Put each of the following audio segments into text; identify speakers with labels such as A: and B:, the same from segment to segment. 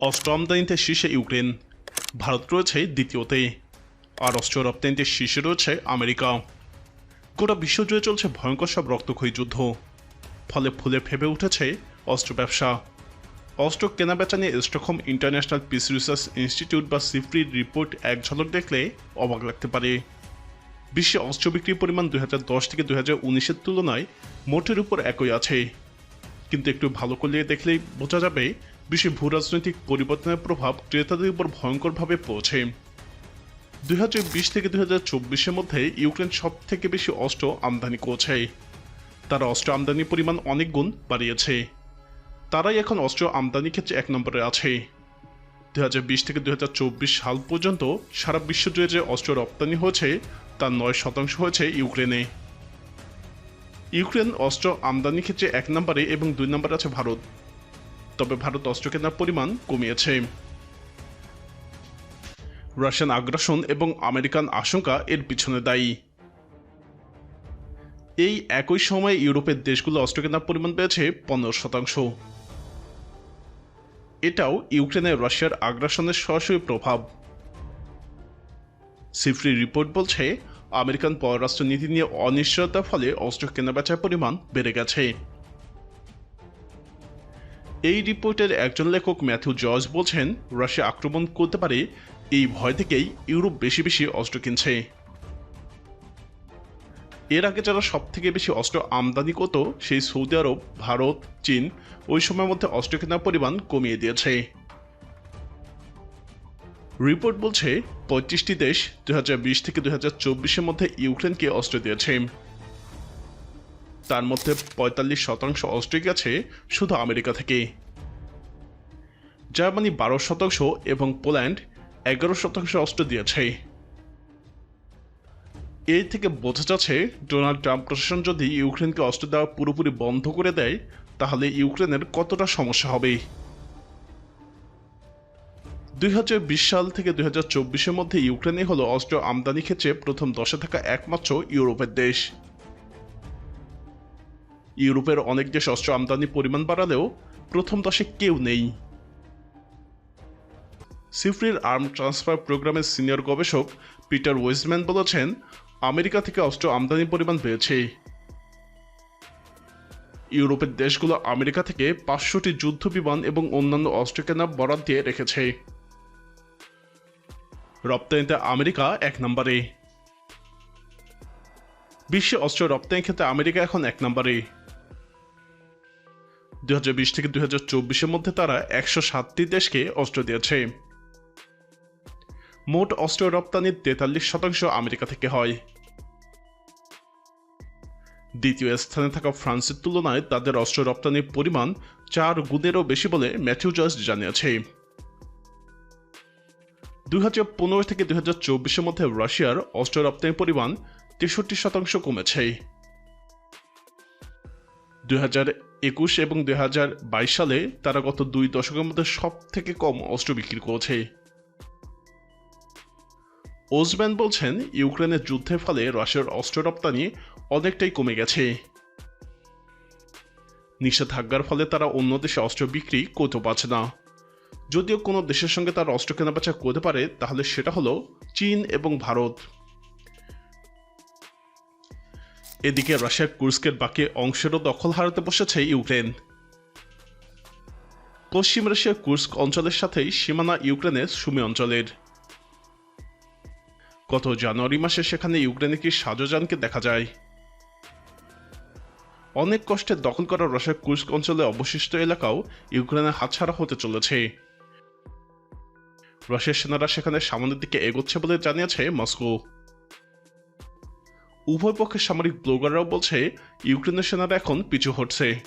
A: অস্ত্র আমদানিতে শীর্ষে ইউক্রেন, ভারত রয়েছে দ্বিতীয়তে, আর অস্ত্র রপ্তানিতে শীর্ষে রয়েছে আমেরিকা। গোটা বিশ্বজুড়ে চলছে ভয়ঙ্কর সব রক্তক্ষয়ী যুদ্ধ, ফলে ফুলে ফেপে উঠেছে অস্ত্র ব্যবসা। অস্ত্র কেনাবেচা নিয়ে Stockholm International Peace Research Institute বা সিফ্রির রিপোর্ট এক ঝলক দেখলে অবাক লাগতে পারে। বিশ্বে অস্ত্র বিক্রির পরিমাণ দুই থেকে দুই হাজার তুলনায় মোটের উপর একই আছে। কিন্তু একটু ভালো করলে দেখলেই বোঝা যাবে বিশ্বে ভূ রাজনৈতিক পরিবর্তনের প্রভাব ক্রেতাদের উপর ভয়ঙ্করভাবে পড়ছে। দুই থেকে দুই হাজার মধ্যে ইউক্রেন সব থেকে বেশি অস্ত্র আমদানি করছে। তারা অস্ত্র আমদানির পরিমাণ অনেক গুণ বাড়িয়েছে। তারাই এখন অস্ত্র আমদানি ক্ষেত্রে এক নম্বরে আছে। দুই হাজার বিশ থেকে দুই হাজার চব্বিশ সাল পর্যন্ত সারা বিশ্বজুড়ে যে অস্ত্র রপ্তানি হয়েছে, তার নয় শতাংশ হয়েছে ইউক্রেনে। ইউক্রেন অস্ত্র আমদানি ক্ষেত্রে এক নম্বরে এবং দুই নম্বরে আছে ভারত। তবে ভারত অস্ত্র কেনার পরিমাণ কমিয়েছে। রাশিয়ান আগ্রাসন এবং আমেরিকান আশঙ্কা এর পিছনে দায়ী। এই একই সময়ে ইউরোপের দেশগুলো অস্ত্র কেনার পরিমাণ পেয়েছে পনেরো শতাংশ। এটাও ইউক্রেনে রাশিয়ার আগ্রাসনের সরাসরি প্রভাব। সিফরি রিপোর্ট বলছে, আমেরিকান পররাষ্ট্র নীতি নিয়ে অনিশ্চয়তার ফলে অস্ত্র কেনাবেচার পরিমাণ বেড়ে গেছে। এই রিপোর্টের একজন লেখক ম্যাথিউ জর্জ বলছেন, রাশিয়া আক্রমণ করতে পারে, এই ভয় থেকেই ইউরোপ বেশি বেশি অস্ত্র কিনছে। এর আগে যারা সব থেকে বেশি অস্ত্র আমদানি করত, সেই সৌদি আরব, ভারত, চীন, ওই সময়ের মধ্যে অস্ত্র কেনার পরিমাণ কমিয়ে দিয়েছে। রিপোর্ট বলছে, পঁয়ত্রিশটি দেশ দুই হাজার বিশ থেকে চব্বিশের মধ্যে ইউক্রেনকে অস্ত্র দিয়েছে। তার মধ্যে পঁয়তাল্লিশ শতাংশ অস্ত্র গেছে শুধু আমেরিকা থেকে। জার্মানি বারো শতাংশ এবং পোল্যান্ড এগারো শতাংশ অস্ত্র দিয়েছে। এই থেকে বোঝা যাচ্ছে, ডোনাল্ড ট্রাম্প প্রশাসন যদি ইউক্রেনকে অস্ত্র দেওয়া পুরোপুরি বন্ধ করে দেয়, তাহলে ইউক্রেনের কতটা সমস্যা হবে? দুই হাজার বিশ সাল থেকে দুই হাজার মধ্যে ইউক্রেনে হলো অস্ত্র আমদানি ক্ষেত্রে প্রথম দশে থাকা একমাত্র ইউরোপের দেশ। ইউরোপের অনেক দেশ অস্ত্র আমদানি পরিমাণ বাড়ালেও প্রথম দশে কেউ নেই। সিফরির আর্ম ট্রান্সফার প্রোগ্রামের সিনিয়র গবেষক পিটার ওয়েজম্যান বলেছেন, আমেরিকা থেকে অস্ত্র আমদানির পরিমাণ বেড়েছে। ইউরোপের দেশগুলো আমেরিকা থেকে পাঁচশোটি যুদ্ধ বিমান এবং অন্যান্য অস্ত্র কেনা বরাদ দিয়ে রেখেছে। রপ্তানিতে আমেরিকা এক নম্বরে। বিশ্বে অস্ত্র রপ্তানির ক্ষেত্রে আমেরিকা এখন এক নম্বরে। দুই হাজার বিশ থেকে দুই চব্বিশের মধ্যে তারা একশো সাতটি দেশকে অস্ত্র দিয়েছে। মোট অস্ত্র রপ্তানির তেতাল্লিশ শতাংশ আমেরিকা থেকে হয়। দ্বিতীয় স্থানে থাকা ফ্রান্সের তুলনায় তাদের অস্ত্র রপ্তানির পরিমাণ চার গুণেরও বেশি বলে ম্যাথিউ জর্জ জানিয়েছে। দুই হাজার পনেরো থেকে দুই মধ্যে রাশিয়ার অস্ত্র রপ্তানির পরিমাণ তেষট্টি শতাংশ কমেছে। দুই হাজার একুশ এবং দুই হাজার বাইশ সালে তারা গত দুই দশকের মধ্যে সব থেকে কম অস্ত্র বিক্রি করেছে। ওজম্যান বলছেন, ইউক্রেনের যুদ্ধের ফলে রাশিয়ার অস্ত্র রপ্তানি অনেকটাই কমে গেছে। নিষেধাজ্ঞার ফলে তারা অন্য দেশে অস্ত্র বিক্রি করতে পারছে না। যদিও কোনো দেশের সঙ্গে তার অস্ত্র কেনাবেচা করতে পারে, তাহলে সেটা হলো চীন এবং ভারত। এদিকে রাশিয়ার কুর্স্কের বাকি অংশেরও দখল হারাতে বসেছে ইউক্রেন। পশ্চিম রাশিয়ার কুর্স্ক অঞ্চলের সাথেই সীমানা ইউক্রেনের সুমি অঞ্চলের। গত জানুয়ারি মাসে সেখানে ইউক্রেনে কি সাজোজানকে দেখা যায়? অনেক কষ্টে দখল করা রাশিয়ার কুর্স্ক অঞ্চলে অবশিষ্ট এলাকাও ইউক্রেনের হাতছাড়া হতে চলেছে। রাশিয়ার সেনারা সেখানে সামনের দিকে এগোচ্ছে বলে জানিয়েছে মস্কো। উভয় পক্ষের সামরিক ব্লগাররাও বলছে, ইউক্রেনের সেনারা এখন পিছু হটছে।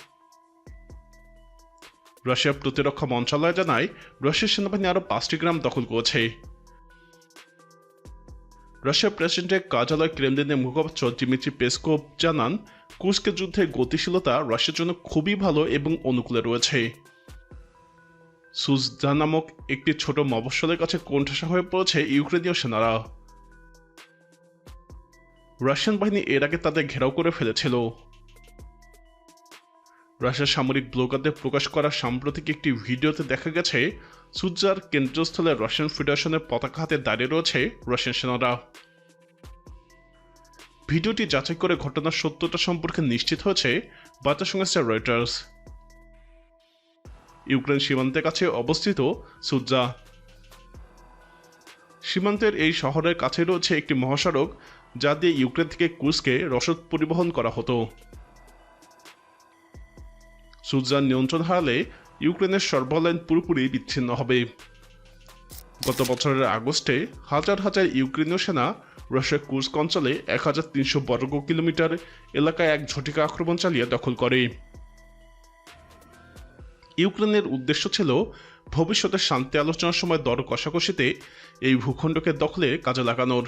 A: রাশিয়ার প্রতিরক্ষা মন্ত্রণালয় জানায়, রাশিয়ার সেনাবাহিনী আরও পাঁচটি গ্রাম দখল করেছে। রাশিয়ার প্রেসিডেন্টের কার্যালয় ক্রেমলিনের মুখপাত্র ডিমিত্রি পেসকোভ জানান, কুস্কের যুদ্ধে গতিশীলতা রাশিয়ার জন্য খুবই ভালো এবং অনুকূলে রয়েছে। সুজদা নামক একটি ছোট মফস্বলের কাছে কোণঠাসা হয়ে পড়েছে ইউক্রেনীয় সেনারা। রাশিয়ান বাহিনী এর আগে তাদের ঘেরাও করে ফেলেছিল। রাশিয়ার সামরিক ব্লগারদের প্রকাশ করা সাম্প্রতিক একটি ভিডিওতে দেখা গেছে সুজার কেন্দ্রস্থলে রাশিয়ান ফেডারেশনের পতাকা হাতে দাঁড়িয়ে রয়েছে রাশিয়ান সেনারা। ভিডিওটি যাচাই করে ঘটনার সত্যতা সম্পর্কে নিশ্চিত হয়েছে বার্তা সংস্থা রয়টার্স। ইউক্রেন সীমান্তের কাছে অবস্থিত সুজা সীমান্তের এই শহরের কাছে রয়েছে একটি মহাসড়ক যা দিয়ে ইউক্রেন থেকে কুর্সকে রসদ পরিবহন করা হতো। সুজান নিয়ন্ত্রণ হারালে ইউক্রেনের সরবরাহ লাইন পুরোপুরি বিচ্ছিন্ন হবে। গত বছরের আগস্টে হাজার হাজার ইউক্রেনীয় সেনা রাশিয়ার কুর্স্ক অঞ্চলে এক হাজার তিনশো বর্গ কিলোমিটার এলাকায় এক ঝটিকা আক্রমণ চালিয়ে দখল করে। ইউক্রেনের উদ্দেশ্য ছিল ভবিষ্যতে শান্তি আলোচনার সময় দর কষাকষিতে এই ভূখণ্ডকে দখলে কাজে লাগানোর।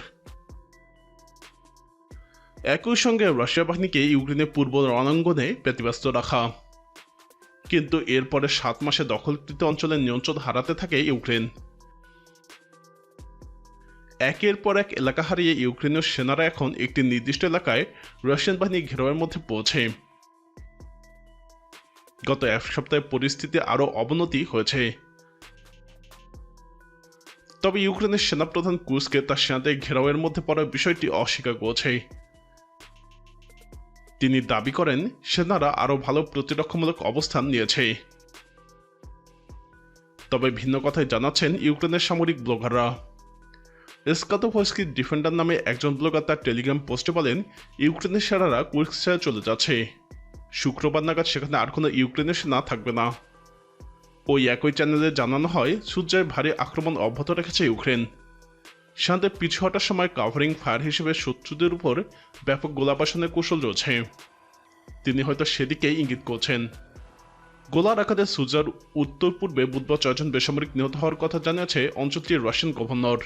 A: একই সঙ্গে রাশিয়া বাহিনীকে ইউক্রেনের পূর্ব রণাঙ্গনে ব্যতিব্যস্ত রাখা। কিন্তু এরপরে সাত মাসে দখলকৃত অঞ্চলের নিয়ন্ত্রণ হারাতে থাকে ইউক্রেন। একের পর এক এলাকা হারিয়ে ইউক্রেনীয় সেনারা এখন একটি নির্দিষ্ট এলাকায় রাশিয়ান বাহিনী ঘেরাওয়ের মধ্যে পৌঁছে গত এক সপ্তাহে পরিস্থিতি আরও অবনতি হয়েছে। তবে ইউক্রেনের সেনাপ্রধান কুসকে তার সেনাদের ঘেরাওয়ের মধ্যে পড়ার বিষয়টি অস্বীকার করেছে। তিনি দাবি করেন, সেনারা আরও ভালো প্রতিরক্ষামূলক অবস্থান নিয়েছে। তবে ভিন্ন কথায় জানাচ্ছেন ইউক্রেনের সামরিক ব্লগাররা। এসকাতোভস্কি ডিফেন্ডার নামে একজন ব্লগার তার টেলিগ্রাম পোস্টে বলেন, ইউক্রেনের সেনারা কুর্স্ক চলে যাচ্ছে। শুক্রবার নাগাদ সেখানে আর কোনো ইউক্রেনের সেনা থাকবে না। ওই একই চ্যানেলে জানানো হয়, সূর্যের ভারী আক্রমণ অব্যাহত রেখেছে ইউক্রেন। সেনাদের পিছু হটার সময় কাভারিং ফায়ার হিসেবে শত্রুদের উপর ব্যাপক গোলাপাসনের কৌশল রয়েছে। তিনি হয়তো সেদিকে ইঙ্গিত করছেন। গোলার আঘাতে সুজার উত্তর পূর্বে বুধবার ছয়জন বেসামরিক নিহত হওয়ার কথা জানিয়েছে অঞ্চলটির রাশিয়ান গভর্নর।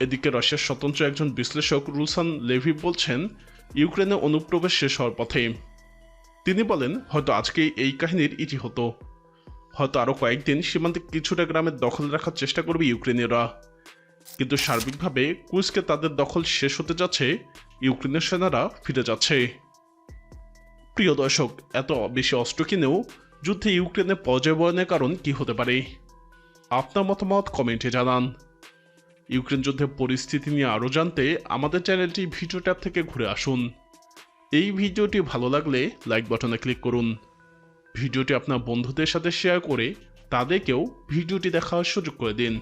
A: এদিকে রাশিয়ার স্বতন্ত্র একজন বিশ্লেষক রুসান লেভি বলছেন, ইউক্রেনে অনুপ্রবেশ শেষ হওয়ার পথে। তিনি বলেন, হয়তো আজকে এই কাহিনীর ইতি হতো। হয়তো আরও কয়েকদিন সীমান্তে কিছুটা গ্রামের দখল রাখার চেষ্টা করবে ইউক্রেনীয়রা। কিন্তু সার্বিকভাবে কুইসকে তাদের দখল শেষ হতে যাচ্ছে, ইউক্রেনের সেনারা ফিরে যাচ্ছে। প্রিয় দর্শক, এত বেশি অস্ত্র কিনেও যুদ্ধে ইউক্রেনের পর্যায়বরণের কারণ কি হতে পারে? আপনার মতামত কমেন্টে জানান। ইউক্রেন যুদ্ধের পরিস্থিতি নিয়ে আরও জানতে আমাদের চ্যানেলটি ভিডিও ট্যাব থেকে ঘুরে আসুন। এই ভিডিওটি ভালো লাগলে লাইক বাটনে ক্লিক করুন। ভিডিওটি আপনার বন্ধুদের সাথে শেয়ার করে তাদেরকেও ভিডিওটি দেখার সুযোগ করে দিন।